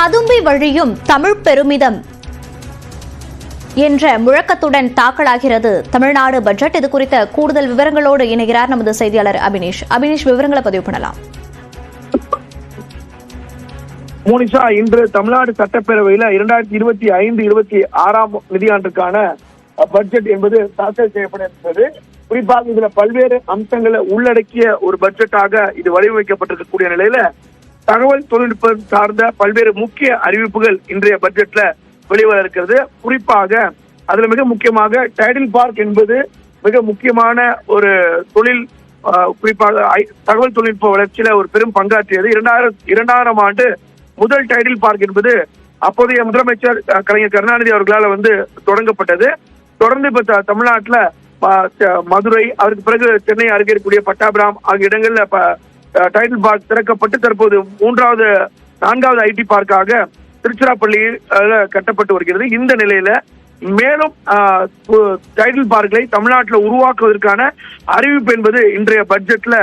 வழியும் தமிழ் பெருமிதம் என்ற முழக்கத்துடன் தாக்கலாகிறது. தமிழ்நாடு பட்ஜெட் இது குறித்த கூடுதல் விவரங்களோடு இணைகிறார் நமது செய்தியாளர் அபினேஷ். அபினேஷ் விவரங்களை பதிவு பண்ணலாம். மோனிஷா இன்று தமிழ்நாடு சட்டப்பேரவையில இரண்டாயிரத்தி இருபத்தி ஐந்து இருபத்தி ஆறாம் நிதியாண்டுக்கான பட்ஜெட் என்பது தாக்கல் செய்யப்பட்டிருக்கிறது குறிப்பாக இதுல பல்வேறு அம்சங்களை உள்ளடக்கிய ஒரு பட்ஜெட்டாக இது வடிவமைக்கப்பட்டிருக்கக்கூடிய நிலையில தகவல் தொழில்நுட்பம் சார்ந்த பல்வேறு முக்கிய அறிவிப்புகள் இன்றைய பட்ஜெட்ல வெளிவர இருக்கிறது. குறிப்பாக அதுல மிக முக்கியமாக டைடில் பார்க் என்பது மிக முக்கியமான ஒரு தொழில் குறிப்பாக ஐ- தகவல் தொழில்நுட்ப வளர்ச்சியில ஒரு பெரும் பங்காற்றியது. இரண்டாயிரம் இரண்டாயிரம் ஆண்டு முதல் டைடில் பார்க் என்பது அப்போதைய முதலமைச்சர் கலைஞர் கருணாநிதி அவர்களால் வந்து தொடங்கப்பட்டது. தொடர்ந்து இப்ப த- தமிழ்நாட்டுல மதுரை அதற்கு பிறகு சென்னை அருகே இருக்கக்கூடிய பட்டாபிராம் ஆகிய இடங்கள்ல டைட்டில் பார்க் திறக்கப்பட்டு தற்போது மூன்றாவது நான்காவது ஐடி பார்க்காக திருச்சிராப்பள்ளியில் கட்டப்பட்டு வருகிறது. இந்த நிலையில மேலும் டைட்டில் பார்க்களை தமிழ்நாட்டில் உருவாக்குவதற்கான அறிவிப்பு என்பது இன்றைய பட்ஜெட்ல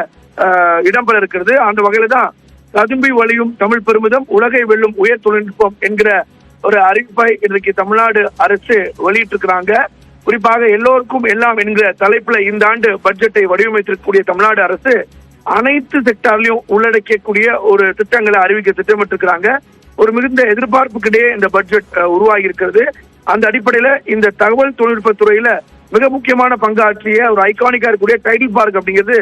இடம்பெற இருக்கிறது. அந்த வகையில தான் ததும்பி வழியும் தமிழ் பெருமிதம் உலகை வெல்லும் உயர் தொழில்நுட்பம் என்கிற ஒரு அறிவிப்பை இன்றைக்கு தமிழ்நாடு அரசு வெளியிட்டிருக்கிறாங்க. குறிப்பாக எல்லோருக்கும் எல்லாம் என்கிற தலைப்புல இந்த ஆண்டு பட்ஜெட்டை வடிவமைத்திருக்கக்கூடிய தமிழ்நாடு அரசு அனைத்து செக்டார்லயும் உள்ளடக்கக்கூடிய ஒரு திட்டங்களை அறிவிக்க திட்டமிட்டிருக்கிறாங்க. ஒரு மிகுந்த எதிர்பார்ப்புக்கிடையே இந்த பட்ஜெட் உருவாகி இருக்கிறது அந்த அடிப்படையில இந்த தகவல் தொழில்நுட்ப துறையில மிக முக்கியமான பங்காற்றிய ஒரு ஐகானிக்கா இருக்கக்கூடிய டைடில் பார்க் அப்படிங்கிறது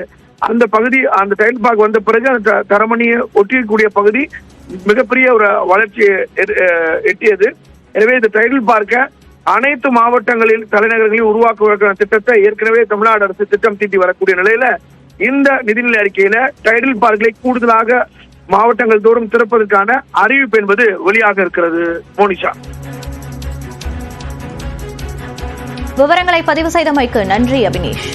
அந்த பகுதி அந்த டைடில் பார்க் வந்த பிறகு அந்த தரமணியை ஒட்டியிருக்கக்கூடிய பகுதி மிகப்பெரிய ஒரு வளர்ச்சி எட்டியது. எனவே இந்த டைடில் பார்க்க அனைத்து மாவட்டங்களில் தலைநகரங்களில் உருவாக்குவதற்கான திட்டத்தை ஏற்கனவே தமிழ்நாடு அரசு திட்டம் தீட்டி வரக்கூடிய நிலையில இந்த நிதிநிலை அறிக்கையில டைடல் பார்க்களை கூடுதலாக மாவட்டங்கள் தோறும் திறப்பதற்கான அறிவிப்பு என்பது வெளியாக இருக்கிறது. மோனிஷா. விவரங்களை பதிவு செய்தமைக்கு நன்றி அபினேஷ்.